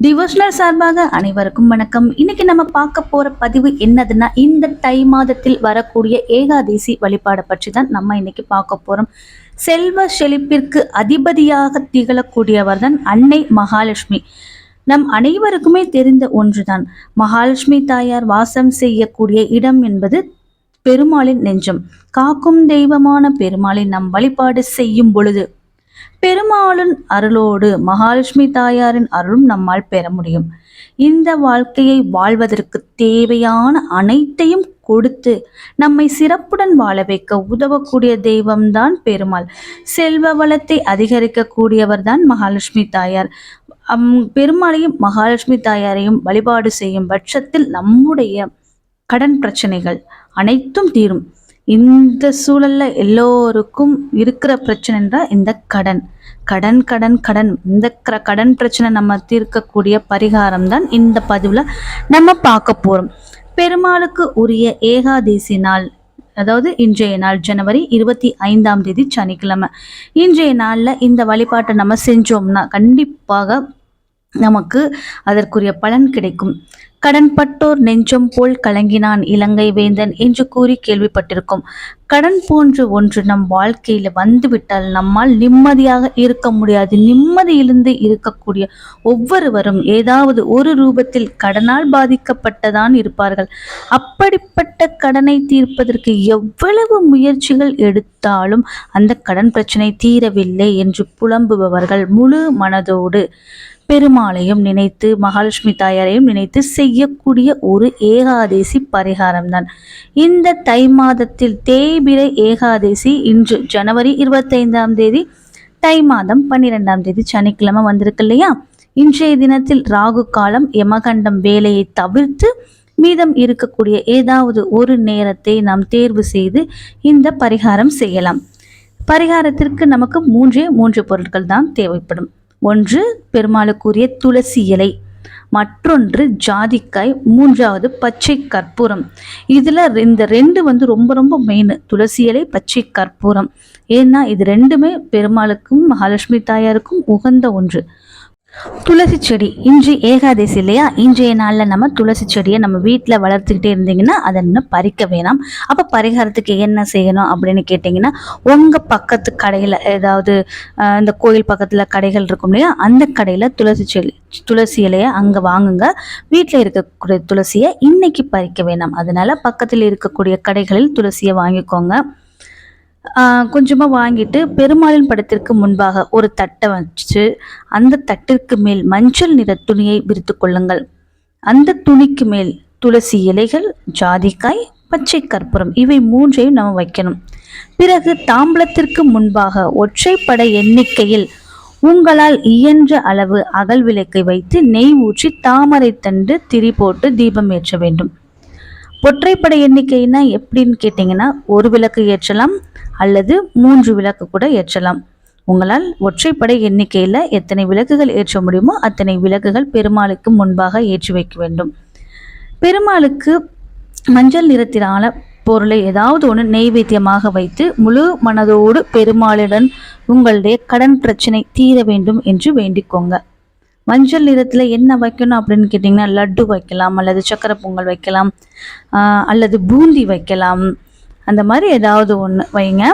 Devotional சார்பாக அனைவருக்கும் வணக்கம். இன்னைக்கு நம்ம பார்க்க போற பதிவு என்னதுன்னா இந்த தை மாதத்தில் வரக்கூடிய ஏகாதேசி வழிபாடை பற்றி தான் நம்ம இன்னைக்கு பார்க்க போறோம். செல்வ செழிப்பிற்கு அதிபதியாக திகழக்கூடியவர் தான் அன்னை மகாலட்சுமி. நம் அனைவருக்குமே தெரிந்த ஒன்றுதான். மகாலட்சுமி தாயார் வாசம் செய்யக்கூடிய இடம் என்பது பெருமாளின் நெஞ்சம். காக்கும் தெய்வமான பெருமாளை நம் வழிபாடு செய்யும் பொழுது பெருமாளின் அருளோடு மகாலட்சுமி தாயாரின் அருளும் நம்மால் பெற முடியும். இந்த வாழ்க்கையை வாழ்வதற்கு தேவையான அனைத்தையும் கொடுத்து நம்மை சிறப்புடன் வாழ வைக்க உதவக்கூடிய தெய்வம்தான் பெருமாள். செல்வ வளத்தை அதிகரிக்கக்கூடியவர் தான் மகாலட்சுமி தாயார். அம் பெருமாளையும் மகாலட்சுமி தாயாரையும் வழிபாடு செய்யும் பட்சத்தில் நம்முடைய கடன் பிரச்சனைகள் அனைத்தும் தீரும். இந்த சூழலில் எல்லோருக்கும் இருக்கிற பிரச்சனைன்றா இந்த கடன். கடன் கடன் கடன். இந்த கடன் பிரச்சனை நம்ம தீர்க்கக்கூடிய பரிகாரம் தான் இந்த பதிவில் நம்ம பார்க்க போகிறோம் பெருமாளுக்கு உரிய ஏகாதேசி நாள் அதாவது இன்றைய நாள் ஜனவரி இருபத்தி ஐந்தாம் தேதி சனிக்கிழமை. இன்றைய நாளில் இந்த வழிபாட்டை நம்ம செஞ்சோம்னா கண்டிப்பாக நமக்கு அதற்குரிய பலன் கிடைக்கும். கடன்பட்டோர் நெஞ்சம் போல் கலங்கினான் இலங்கை வேந்தன் என்று கூறி கேள்விப்பட்டிருக்கும். கடன் போன்று ஒன்று நம் வாழ்க்கையில் வந்துவிட்டால் நம்மால் நிம்மதியாக இருக்க முடியாது. நிம்மதியிலிருந்து இருக்கக்கூடிய ஒவ்வொருவரும் ஏதாவது ஒரு ரூபத்தில் கடனால் பாதிக்கப்பட்டதான் இருப்பார்கள். அப்படிப்பட்ட கடனை தீர்ப்பதற்கு எவ்வளவு முயற்சிகள் எடுத்தாலும் அந்த கடன் பிரச்சனை தீரவில்லை என்று புலம்புபவர்கள் முழு மனதோடு பெருமாளையும் நினைத்து மகாலட்சுமி தாயாரையும் நினைத்து செய்யக்கூடிய ஒரு ஏகாதேசி பரிகாரம் தான் இந்த தை மாதத்தில் தேய்பிரை ஏகாதேசி இன்று ஜனவரி இருபத்தைந்தாம் தேதி தை மாதம் பன்னிரெண்டாம் தேதி சனிக்கிழமை வந்திருக்கு இல்லையா? இன்றைய தினத்தில் ராகு காலம் யமகண்டம் வேலையை தவிர்த்து மீதம் இருக்கக்கூடிய ஏதாவது ஒரு நேரத்தை நாம் தேர்வு செய்து இந்த பரிகாரம் செய்யலாம். பரிகாரத்திற்கு நமக்கு மூன்றே மூன்று பொருட்கள் தான் தேவைப்படும். ஒன்று பெருமாளுக்குரிய துளசி இலை மற்றொன்று ஜாதிக்காய் மூன்றாவது பச்சை கற்பூரம். இதில் இந்த ரெண்டு வந்து ரொம்ப ரொம்ப மெயின் துளசி இலை பச்சை கற்பூரம். ஏன்னா இது ரெண்டுமே பெருமாளுக்கும் மகாலட்சுமி தாயாருக்கும் உகந்த ஒன்று. துளசி செடி. இன்று ஏகாதசி இல்லையா? இன்றைய நாளில் நம்ம துளசி செடியை நம்ம வீட்டில் வளர்த்துக்கிட்டே இருந்தீங்கன்னா அதை இன்னும் பறிக்க வேணாம். அப்போ பரிகாரத்துக்கு என்ன செய்யணும் அப்படின்னு கேட்டிங்கன்னா உங்கள் பக்கத்து கடையில் ஏதாவது இந்த கோயில் பக்கத்தில் கடைகள் இருக்கும் இல்லையா? அந்த கடையில் துளசி செடி துளசி இலையை அங்கே வாங்குங்க. வீட்டில் இருக்கக்கூடிய துளசியை இன்னைக்கு பறிக்க வேணாம். அதனால் பக்கத்தில் இருக்கக்கூடிய கடைகளில் துளசியை வாங்கிக்கோங்க. கொஞ்சமாக வாங்கிட்டு பெருமாளின் படத்திற்கு முன்பாக ஒரு தட்டை வச்சு அந்த தட்டிற்கு மேல் மஞ்சள் நிற துணியை விரித்து கொள்ளுங்கள். அந்த துணிக்கு மேல் துளசி இலைகள் ஜாதிக்காய் பச்சை கற்பூரம் இவை மூன்றையும் நம்ம வைக்கணும். பிறகு தாம்பலத்திற்கு முன்பாக ஒற்றைப்படை எண்ணிக்கையில் உங்களால் இயன்ற அளவு அகல் விளக்கை வைத்து நெய் ஊற்றி தாமரை தண்டு திரி போட்டு தீபம் ஏற்ற வேண்டும். ஒற்றைப்படை எண்ணிக்கைனா எப்படின்னு கேட்டிங்கன்னா ஒரு விளக்கு ஏற்றலாம் அல்லது மூன்று விளக்கு கூட ஏற்றலாம். உங்களால் ஒற்றைப்படை எண்ணிக்கையில் எத்தனை விளக்குகள் ஏற்ற முடியுமோ அத்தனை விளக்குகள் பெருமாளுக்கு முன்பாக ஏற்றி வைக்க வேண்டும். பெருமாளுக்கு மஞ்சள் நிறத்திலான பொருளை ஏதாவது ஒன்று நெய்வேத்தியமாக வைத்து முழு மனதோடு பெருமாளுடன் உங்களுடைய கடன் பிரச்சனை தீர வேண்டும் என்று வேண்டிக்கோங்க. மஞ்சள் நிறத்தில் என்ன வைக்கணும் அப்படின்னு கேட்டிங்கன்னா லட்டு வைக்கலாம் அல்லது சக்கரை பொங்கல் வைக்கலாம் ஆஹ் அல்லது பூந்தி வைக்கலாம். அந்த மாதிரி ஏதாவது ஒன்று வைங்க.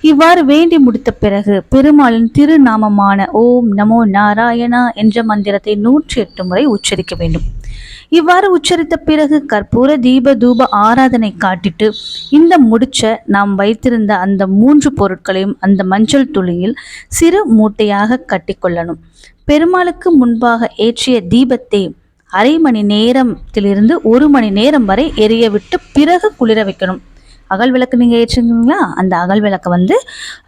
இவ்வாறு வேண்டி முடித்த பிறகு பெருமாளின் திருநாமமான ஓம் நமோ நாராயணா என்ற மந்திரத்தை நூற்றி எட்டு முறை உச்சரிக்க வேண்டும். இவ்வாறு உச்சரித்த பிறகு கற்பூர தீப தூப ஆராதனை காட்டிட்டு இந்த முடிச்ச நாம் வைத்திருந்த அந்த மூன்று பொருட்களையும் அந்த மஞ்சள் துளியில் சிறு மூட்டையாக கட்டிக்கொள்ளணும். பெருமாளுக்கு முன்பாக ஏற்றிய தீபத்தை அரை மணி நேரத்திலிருந்து ஒரு மணி நேரம் வரை எரிய விட்டு பிறகு குளிர வைக்கணும். அகல் விளக்கு நீங்கள் ஏற்றுங்களா அந்த அகல் விளக்கை வந்து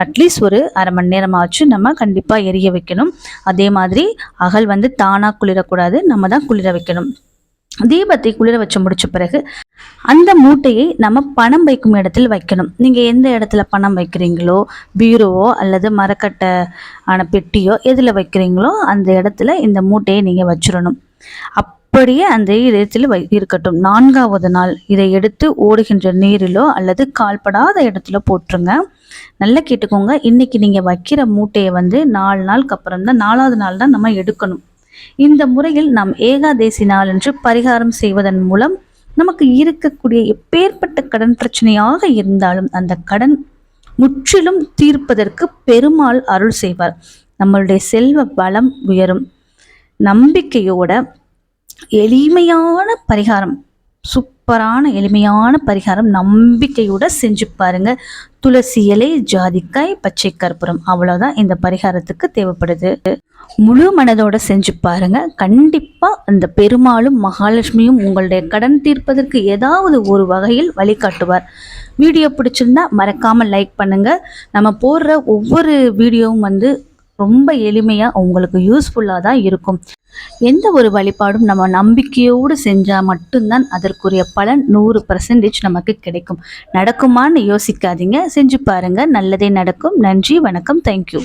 அட்லீஸ்ட் ஒரு அரை மணி நேரமாச்சு நம்ம கண்டிப்பாக எரிய வைக்கணும். அதே மாதிரி அகல் வந்து தானாக குளிரக்கூடாது நம்ம தான் குளிர வைக்கணும். தீபத்தை குளிர வச்சு முடிச்ச பிறகு அந்த மூட்டையை நம்ம பணம் வைக்கும் இடத்தில் வைக்கணும். நீங்கள் எந்த இடத்துல பணம் வைக்கிறீங்களோ பீரோவோ அல்லது மரக்கட்டை ஆன பெட்டியோ எதில் வைக்கிறீங்களோ அந்த இடத்துல இந்த மூட்டையை நீங்கள் வச்சிடணும். அப்படியே அந்த இடத்தில் வை இருக்கட்டும். நான்காவது நாள் இதை எடுத்து ஓடுகின்ற நீரிலோ அல்லது கால்படாத இடத்துல போட்டுருங்க. நல்லா கேட்டுக்கோங்க. இன்னைக்கு நீங்கள் வைக்கிற மூட்டையை வந்து நாலு நாளுக்கு அப்புறம் தான் நாலாவது நாள் தான் நம்ம எடுக்கணும். இந்த முறையில் நாம் ஏகாதேசி நாளன்று பரிகாரம் செய்வதன் மூலம் நமக்கு இருக்கக்கூடிய எப்பேற்பட்ட கடன் பிரச்சனையாக இருந்தாலும் அந்த கடன் முற்றிலும் தீர்ப்பதற்கு பெருமாள் அருள் செய்வார். நம்மளுடைய செல்வ பலம் உயரும். நம்பிக்கையோட எளிமையான பரிகாரம் சூப்பரான எளிமையான பரிகாரம் நம்பிக்கையோட செஞ்சு பாருங்க. துளசி இலை ஜாதிக்காய் பச்சை கற்பூரம் அவ்வளோதான் இந்த பரிகாரத்துக்கு தேவைப்படுது. முழு மனதோட செஞ்சு பாருங்க. கண்டிப்பா அந்த பெருமாளும் மகாலட்சுமியும் உங்களுடைய கடன் தீர்ப்பதற்கு ஏதாவது ஒரு வகையில் வழிகாட்டுவார். வீடியோ பிடிச்சிருந்தா மறக்காம லைக் பண்ணுங்க. நம்ம போடுற ஒவ்வொரு வீடியோவும் வந்து ரொம்ப எளிமையாக உங்களுக்கு யூஸ்ஃபுல்லாக தான் இருக்கும். எந்த ஒரு வழிபாடும் நம்ம நம்பிக்கையோடு செஞ்சால் மட்டும்தான் அதற்குரிய பலன் நூறு பர்சன்டேஜ் நமக்கு கிடைக்கும். நடக்குமான்னு யோசிக்காதீங்க. செஞ்சு பாருங்க. நல்லதே நடக்கும். நன்றி வணக்கம். தேங்க்யூ